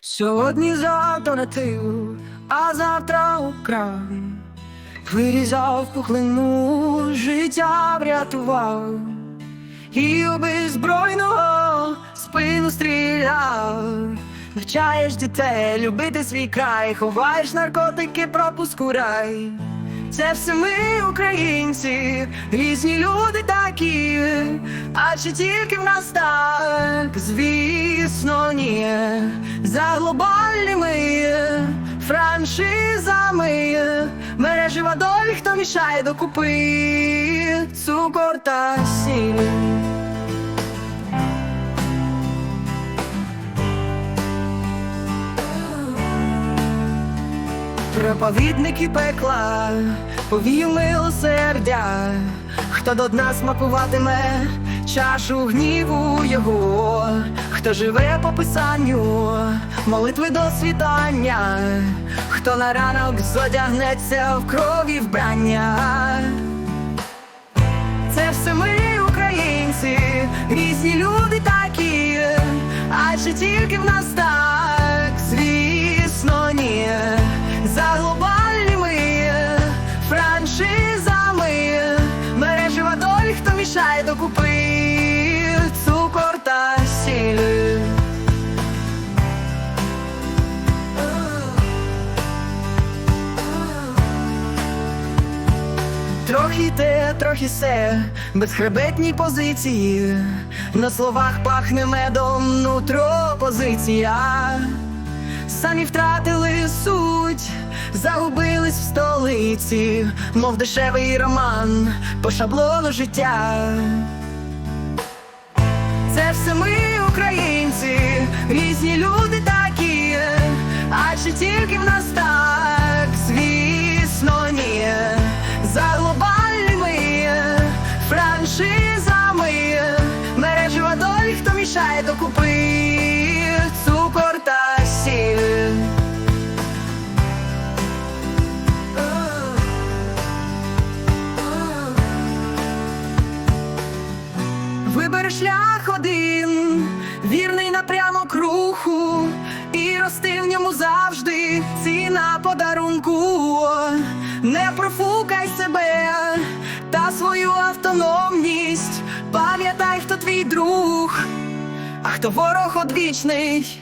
Сьогодні за альтернативу, а завтра украй. Вирізав пухлину, життя врятував, і беззбройного спину стріляв. Навчаєш дітей любити свій край, ховаєш наркотики, пропуску рай. Це все ми, українці, різні люди такі, а чи тільки в нас так, звісно, ні, за глобальними франшизами, мережі водолі, хто мішає докупи, цукор та сіль. Проповідники пекла, повів милосердя, хто до дна смакуватиме чашу гніву його, хто живе по писанню, молитви до світання, хто на ранок зодягнеться в крові вбрання. Це все ми, українці, різні люди такі, а чи тільки в нас так, звісно, ні. За Трохи те, трохи се, безхребетні позиції. На словах пахне медом нутро позиція. Самі втратили суть, загубились в столиці, мов дешевий роман по шаблону життя. Це все ми, українці, різні люди такі, а чи тільки в нас так, мішає докупи, цукор та сіль. Вибери шлях один, вірний напрямок руху, і рости в ньому завжди ціна подарунку. Не профукай себе та свою автономність. Пам'ятай, хто твій друг, а хто ворог одвічний.